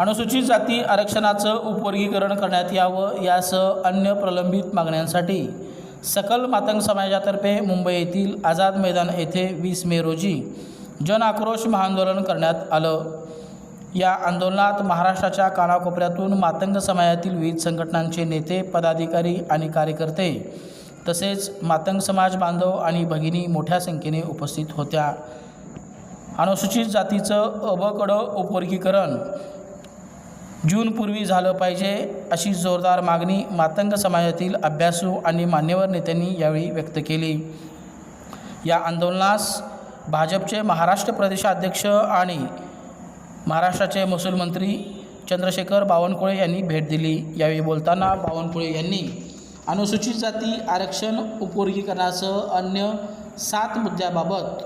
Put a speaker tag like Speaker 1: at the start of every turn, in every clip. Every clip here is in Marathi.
Speaker 1: अनुसूचित जाती आरक्षणाचं उपवर्गीकरण करण्यात यावं यासह अन्य प्रलंबित मागण्यांसाठी सकल मातंग समाजातर्फे मुंबई येथील आझाद मैदान येथे वीस मे रोजी जन आक्रोश महाआंदोलन करण्यात आलं. या आंदोलनात महाराष्ट्राच्या कानाकोपऱ्यातून मातंग समाजातील विविध संघटनांचे नेते पदाधिकारी आणि कार्यकर्ते तसेच मातंग समाज बांधव आणि भगिनी मोठ्या संख्येने उपस्थित होत्या. अनुसूचित जातीचं अबकडं उपवर्गीकरण जूनपूर्वी झालं पाहिजे अशी जोरदार मागणी मातंग समाजातील अभ्यासू आणि मान्यवर नेत्यांनी यावेळी व्यक्त केली. या आंदोलनास भाजपचे महाराष्ट्र प्रदेशाध्यक्ष आणि महाराष्ट्राचे महसूल मंत्री चंद्रशेखर बावनकुळे यांनी भेट दिली. यावेळी बोलताना बावनकुळे यांनी अनुसूचित जाती आरक्षण उपवर्गीकरणासह अन्य सात मुद्द्याबाबत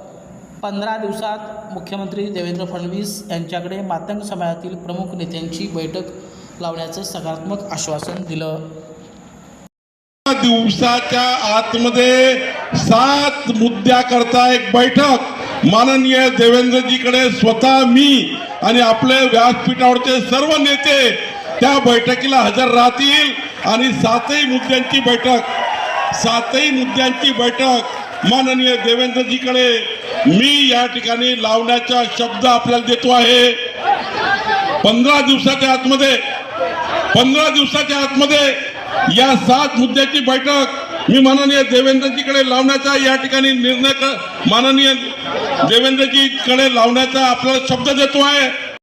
Speaker 1: पंधरा दिवसात मुख्यमंत्री देवेंद्र फडणवीस यांच्याकडे मातंग समाजातील प्रमुख नेत्यांची बैठक लावण्याचं सकारात्मक आश्वासन दिलं.
Speaker 2: दिवसाच्या आतमध्ये सात मुद्द्याकरता एक बैठक. माननीय देवेंद्रजीकडे स्वतः मी आणि आपले व्यासपीठावरचे सर्व नेते त्या बैठकीला हजर राहतील आणि सातही मुद्द्यांची बैठक सातही मुद्द्यांची बैठक माननीय देवेंद्रजीकडे मी या ठिकाणी लावण्याचा शब्द आपल्याला देतो आहे. पंधरा दिवसाच्या आतमध्ये पंधरा दिवसाच्या आतमध्ये या सात मुद्द्याची बैठक मी माननीय देवेंद्रजीकडे लावण्याचा या ठिकाणी निर्णय माननीय देवेंद्रजीकडे लावण्याचा आपल्याला शब्द देतो आहे.